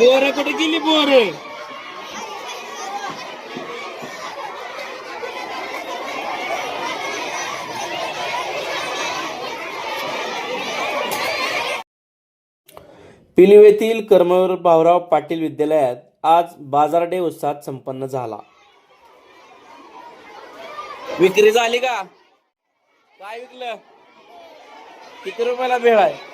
Bore कुठे गेली बोर. पिलिवेतील येथील कर्मवीर भाऊराव पाटील विद्यालयात आज बाजार डे उत्साहात संपन्न झाला. विक्री झाली का? काय विकलं? किती रुपयाला भेळ आहे?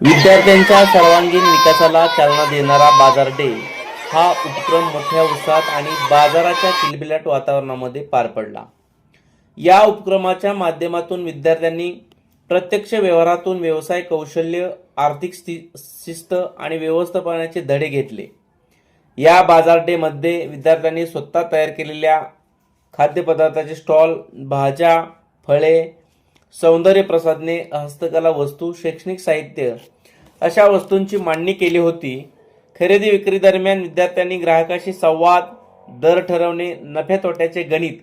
विद्यार्थ्यांच्या सर्वांगीण विकासाला चालना देणारा बाजार डे हा उपक्रम मोठ्या उत्साहात आणि बाजाराच्या किलबिलाट वातावरणामध्ये पार पडला. या उपक्रमाच्या माध्यमातून विद्यार्थ्यांनी प्रत्यक्ष व्यवहारातून व्यवसाय कौशल्य आर्थिक स्थि शिस्त आणि व्यवस्थापनाचे धडे घेतले. या बाजार डेमध्ये विद्यार्थ्यांनी स्वतः तयार केलेल्या खाद्यपदार्थाचे स्टॉल भाज्या फळे सौंदर्य प्रसाधने हस्तकला वस्तू शैक्षणिक साहित्य अशा वस्तूंची मांडणी केली होती. खरेदी विक्री दरम्यान विद्यार्थ्यांनी ग्राहकाशी संवाद दर ठरवणे नफ्या तोट्याचे गणित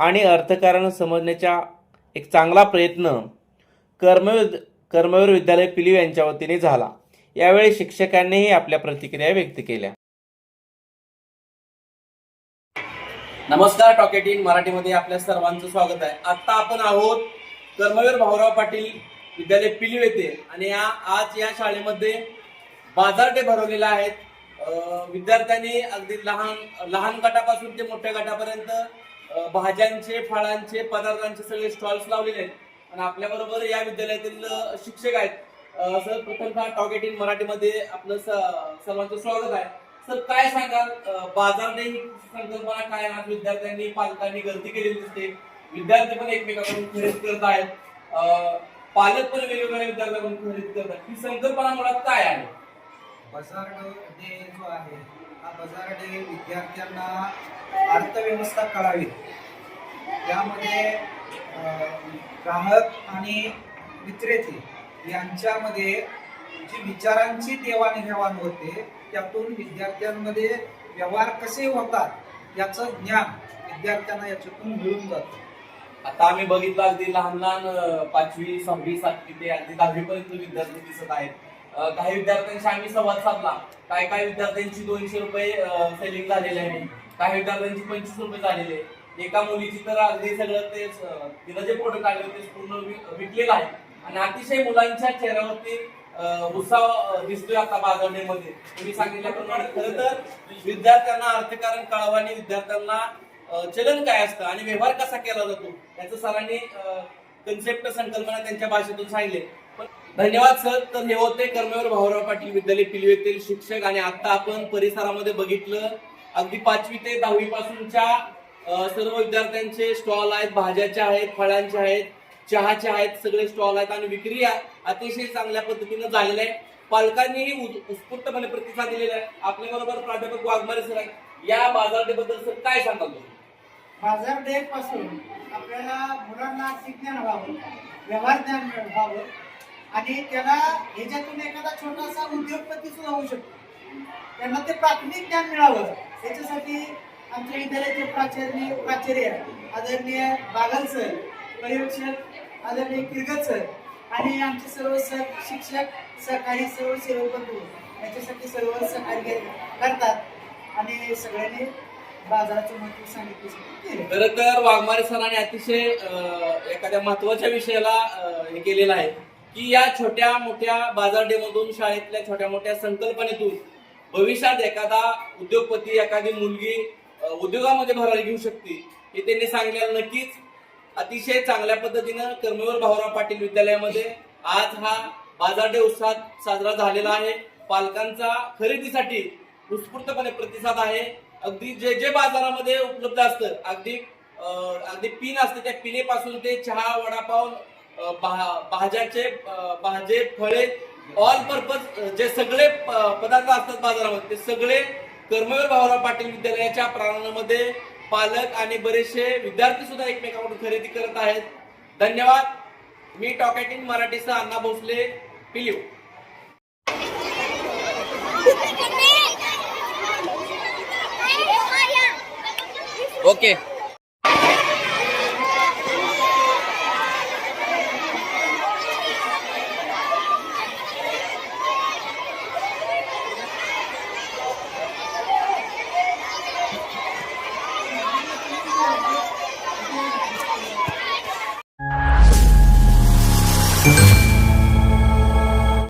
आणि अर्थकारण समजण्याचा एक चांगला प्रयत्न कर्मविद कर्मवीर विद्यालय पिलीव यांच्या वतीने झाला. यावेळी शिक्षकांनीही आपल्या प्रतिक्रिया व्यक्त केल्या. नमस्कार टॉकेट इन मराठीमध्ये आपल्या सर्वांचं स्वागत आहे. आता आपण आहोत कर्मवीर भाऊराव पाटील विद्यालय पिलीव येथे. आणि या आज या शाळेमध्ये बाजार डे भरवलेला विद्यार्थ्यांनी अगदी लहान लहान गटापासून ते मोठ्या गटापर्यंत भाज्यांचे फळांचे पदार्थांचे सगळे स्टॉल्स लावलेले आहेत. आणि आपल्या बरोबर या विद्यालयातील शिक्षक आहेत. सर प्रथमतः टॉकेट इन मराठीमध्ये आपलं सर्वांचं स्वागत आहे. सर काय सांगाल? बाजारने बाजार ही संकल्पना काय आहे? आज विद्यार्थ्यांनी पालकांनी गर्दी केलेली दिसते. विद्यार्थी पण एकमेकांकडून खरेदी करत आहेत. पालक पण वेगवेगळ्या विद्यार्थ्यांकडून खरेदी करतात. ही संकल्पना मुळात काय आहे? बाजार डे जो आहे हा बाजार डे विद्यार्थ्यांना अर्थव्यवस्था कळावी. यामध्ये ग्राहक आणि विक्रेते यांच्यामध्ये जी विचारांची देवाणघेवाण होते त्यातून विद्यार्थ्यांमध्ये व्यवहार कसे होतात याचं ज्ञान विद्यार्थ्यांना याच्यातून मिळून जातं. आता आम्ही बघितलं अगदी लहान लहान पाचवी सहावी सातवी ते अगदी दहावी पर्यंत विद्यार्थी दिसत आहेत. काही विद्यार्थ्यांशी आम्ही संवाद साधला. काही काही विद्यार्थ्यांची दोनशे रुपये सेलिंग झालेले आहे. काही विद्यार्थ्यांची पंचवीस रुपये झालेले. आहे. एका मुलीची तर अगदी सगळं ते तिला जे प्रोडक्ट आले होते ते पूर्ण विकलेलं आहे. आणि अतिशय मुलांच्या चेहऱ्यावरती उत्साह दिसतोय आता बाजारडेमध्ये तुम्ही सांगितल्याप्रमाणे खरं तर विद्यार्थ्यांना अर्थकारण कळावं आणि विद्यार्थ्यांना चलन काय असतं आणि व्यवहार कसा केला जातो याचं सरांनी कन्सेप्ट संकल्पना त्यांच्या भाषेतून सांगितले. पण धन्यवाद सर. तर हे होते कर्मवीर भाऊराव पाटील विद्यालय पिलवे येथील शिक्षक. आणि आता आपण परिसरामध्ये बघितलं अगदी पाचवी ते दहावी पासूनच्या सर्व विद्यार्थ्यांचे स्टॉल आहेत भाज्याचे आहेत फळांचे आहेत चहाचे आहेत सगळे स्टॉल आहेत आणि विक्री अतिशय चांगल्या पद्धतीनं झालेल्या आहे. पालकांनीही उत्स्फूर्तपणे प्रतिसाद दिलेला आहे. आपल्या बरोबर प्राध्यापक वाघमारे सर आहेत. या बाजारपेठेबद्दल सर काय सांगाल? तुम्ही बाजार डे पासून आपल्याला मुलांना आर्थिक ज्ञान व्हावं व्यवहार ज्ञान व्हावं आणि त्याला ह्याच्यातून एखादा छोटासा उद्योगपती सुद्धा होऊ शकतो. त्यांना ते प्राथमिक ज्ञान मिळावं. याच्यासाठी आमच्या विद्यालयाचे प्राचार्य प्राचार्य आदरणीय बागल सर पर्यवेक्षक आदरणीय किरगत सर आणि आमचे सर्व सर शिक्षक सहकारी सर्व सेवकबंधू याच्यासाठी सर्व सहकार्य करतात आणि सगळ्यांनी बाजाराचं महत्त्व सांगितलं खरं तर वाघमारे सरांनी अतिशय एखाद्या महत्त्वाच्या विषयाला हे केलेलं आहे की या छोट्या मोठ्या बाजारडेमधून शाळेतल्या छोट्या मोठ्या संकल्पनेतून भविष्यात एखादा उद्योगपती एखादी मुलगी उद्योगामध्ये भरारी घेऊ शकते. हे त्यांनी सांगितलेलं नक्कीच. अतिशय चांगल्या पद्धतीनं कर्मवीर भाऊराव पाटील विद्यालयामध्ये आज हा बाजार डे उत्साहात साजरा झालेला आहे. पालकांचा खरेदीसाठी उत्स्फूर्तपणे प्रतिसाद आहे. अगदी जे जे बाजारामध्ये उपलब्ध असतं अगदी अगदी पिन असते त्या पिनेपासून ते चहा वडापाव भा- भाज्याचे भाजे फळे ऑल पर्पज जे सगळे प- पदार्थ असतात बाजारामध्ये ते सगळे कर्मवीर भाऊराव पाटील विद्यालयाच्या प्रांगणामध्ये पालक आणि बरेचसे विद्यार्थी सुद्धा एकमेकांकडून खरेदी करत आहेत. धन्यवाद. मी टॉकेटिंग मराठीचा अण्णा भोसले पिलिव ओके.